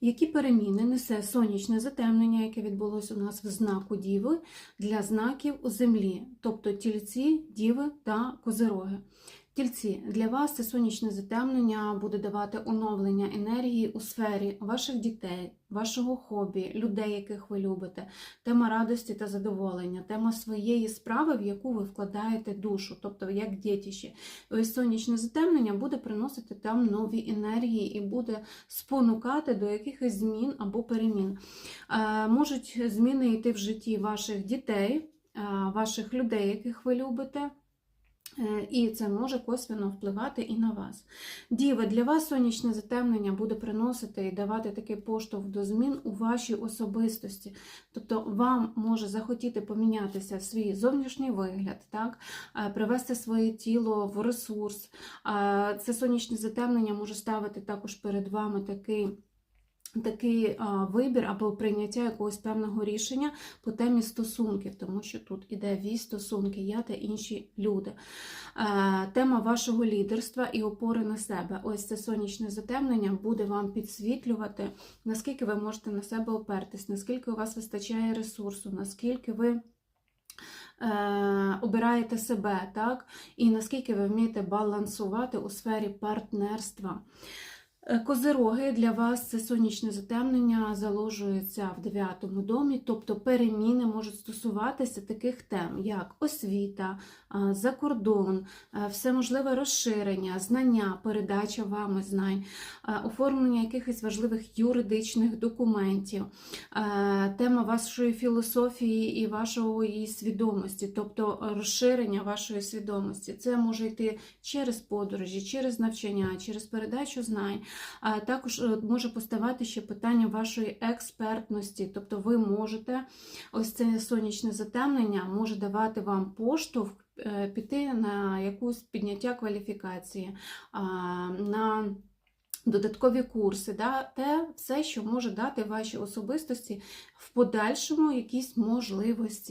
Які переміни несе сонячне затемнення, яке відбулося у нас в знаку Діви для знаків у землі, тобто тільці, діви та козироги. Тільці, для вас це сонячне затемнення буде давати оновлення енергії у сфері ваших дітей, вашого хобі, людей, яких ви любите, тема радості та задоволення, тема своєї справи, в яку ви вкладаєте душу, тобто як дітище. Ось сонячне затемнення буде приносити там нові енергії і буде спонукати до якихось змін або перемін. Е, Можуть зміни йти в житті ваших дітей, е, ваших людей, яких ви любите. Е, І це може косвенно впливати і на вас. Діви, для вас сонячне затемнення буде приносити і давати такий поштовх до змін у вашій особистості. Тобто вам може захотіти помінятися свій зовнішній вигляд, так? е, привести своє тіло в ресурс. Е, Це сонячне затемнення може ставити також перед вами такий. Такий вибір або прийняття якогось певного рішення по темі стосунків, тому що тут іде вісь стосунки, я та інші люди. Е, Тема вашого лідерства і опори на себе. Ось це сонячне затемнення буде вам підсвітлювати, наскільки ви можете на себе опертись, наскільки у вас вистачає ресурсу, наскільки ви. е, Обираєте себе, так? І наскільки ви вмієте балансувати у сфері партнерства. Е, Козироги для вас це сонячне затемнення заложується в дев'ятому домі, тобто переміни можуть стосуватися таких тем, як освіта, закордон, а, всеможливе розширення, знання, передача вами знань, оформлення якихось важливих юридичних документів, тема вашої філософії і вашої свідомості, тобто розширення вашої свідомості. Це може йти через подорожі, через навчання, через передачу знань. А також е, може поставати ще питання вашої експертності, тобто ви можете, ось це сонячне затемнення може давати вам поштовх е, піти на якусь підняття кваліфікації, на додаткові курси, да? те все, що може дати вашій особистості в подальшому якісь можливості.